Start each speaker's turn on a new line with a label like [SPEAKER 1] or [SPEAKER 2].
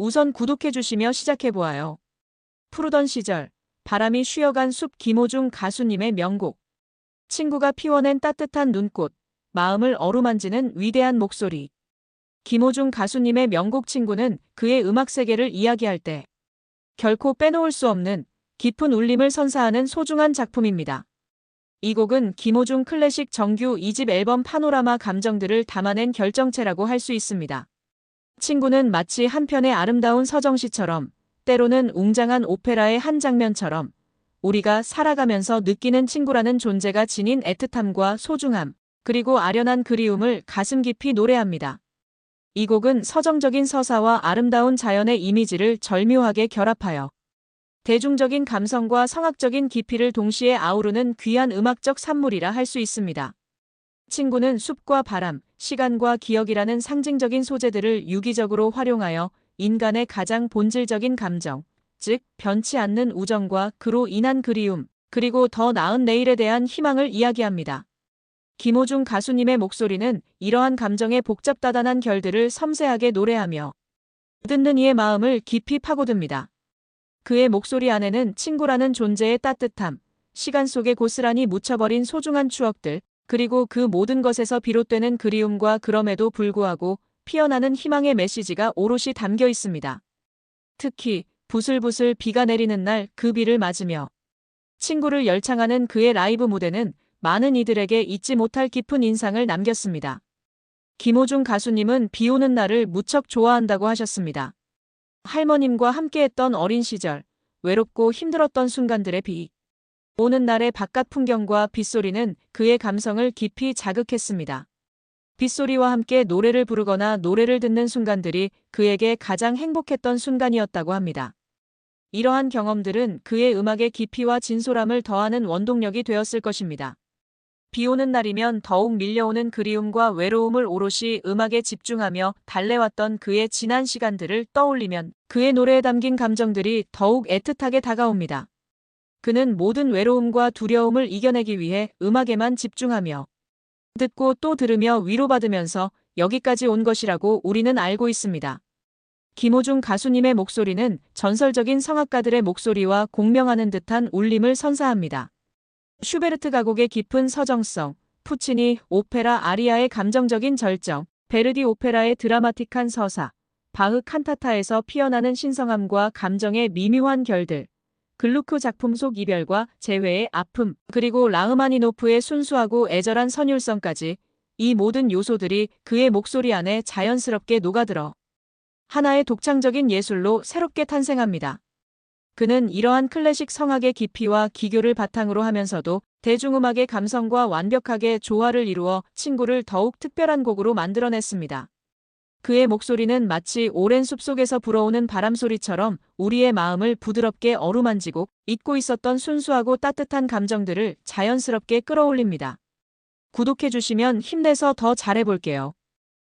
[SPEAKER 1] 우선 구독해주시며 시작해보아요. 푸르던 시절, 바람이 쉬어간 숲 김호중 가수님의 명곡. 친구가 피워낸 따뜻한 눈꽃, 마음을 어루만지는 위대한 목소리. 김호중 가수님의 명곡 친구는 그의 음악 세계를 이야기할 때 결코 빼놓을 수 없는 깊은 울림을 선사하는 소중한 작품입니다. 이 곡은 김호중 클래식 정규 2집 앨범 파노라마 감정들을 담아낸 결정체라고 할 수 있습니다. 친구는 마치 한편의 아름다운 서정시처럼 때로는 웅장한 오페라의 한 장면처럼 우리가 살아가면서 느끼는 친구라는 존재가 지닌 애틋함과 소중함, 그리고 아련한 그리움을 가슴 깊이 노래합니다. 이 곡은 서정적인 서사와 아름다운 자연의 이미지를 절묘하게 결합하여 대중적인 감성과 성악적인 깊이를 동시에 아우르는 귀한 음악적 산물이라 할 수 있습니다. 친구는 숲과 바람, 시간과 기억이라는 상징적인 소재들을 유기적으로 활용하여 인간의 가장 본질적인 감정, 즉 변치 않는 우정과 그로 인한 그리움, 그리고 더 나은 내일에 대한 희망을 이야기합니다. 김호중 가수님의 목소리는 이러한 감정의 복잡다단한 결들을 섬세하게 노래하며 듣는 이의 마음을 깊이 파고듭니다. 그의 목소리 안에는 친구라는 존재의 따뜻함, 시간 속에 고스란히 묻혀버린 소중한 추억들, 그리고 그 모든 것에서 비롯되는 그리움과 그럼에도 불구하고 피어나는 희망의 메시지가 오롯이 담겨 있습니다. 특히 부슬부슬 비가 내리는 날 그 비를 맞으며 친구를 열창하는 그의 라이브 무대는 많은 이들에게 잊지 못할 깊은 인상을 남겼습니다. 김호중 가수님은 비 오는 날을 무척 좋아한다고 하셨습니다. 할머님과 함께했던 어린 시절, 외롭고 힘들었던 순간들의 비. 오는 날의 바깥 풍경과 빗소리는 그의 감성을 깊이 자극했습니다. 빗소리와 함께 노래를 부르거나 노래를 듣는 순간들이 그에게 가장 행복했던 순간이었다고 합니다. 이러한 경험들은 그의 음악의 깊이와 진솔함을 더하는 원동력이 되었을 것입니다. 비 오는 날이면 더욱 밀려오는 그리움과 외로움을 오롯이 음악에 집중하며 달래왔던 그의 지난 시간들을 떠올리면 그의 노래에 담긴 감정들이 더욱 애틋하게 다가옵니다. 그는 모든 외로움과 두려움을 이겨내기 위해 음악에만 집중하며 듣고 또 들으며 위로받으면서 여기까지 온 것이라고 우리는 알고 있습니다. 김호중 가수님의 목소리는 전설적인 성악가들의 목소리와 공명하는 듯한 울림을 선사합니다. 슈베르트 가곡의 깊은 서정성, 푸치니 오페라 아리아의 감정적인 절정, 베르디 오페라의 드라마틱한 서사, 바흐 칸타타에서 피어나는 신성함과 감정의 미묘한 결들, 글루크 작품 속 이별과 재회의 아픔, 그리고 라흐마니노프의 순수하고 애절한 선율성까지 이 모든 요소들이 그의 목소리 안에 자연스럽게 녹아들어 하나의 독창적인 예술로 새롭게 탄생합니다. 그는 이러한 클래식 성악의 깊이와 기교를 바탕으로 하면서도 대중음악의 감성과 완벽하게 조화를 이루어 친구를 더욱 특별한 곡으로 만들어냈습니다. 그의 목소리는 마치 오랜 숲속에서 불어오는 바람소리처럼 우리의 마음을 부드럽게 어루만지고 잊고 있었던 순수하고 따뜻한 감정들을 자연스럽게 끌어올립니다. 구독해주시면 힘내서 더 잘해볼게요.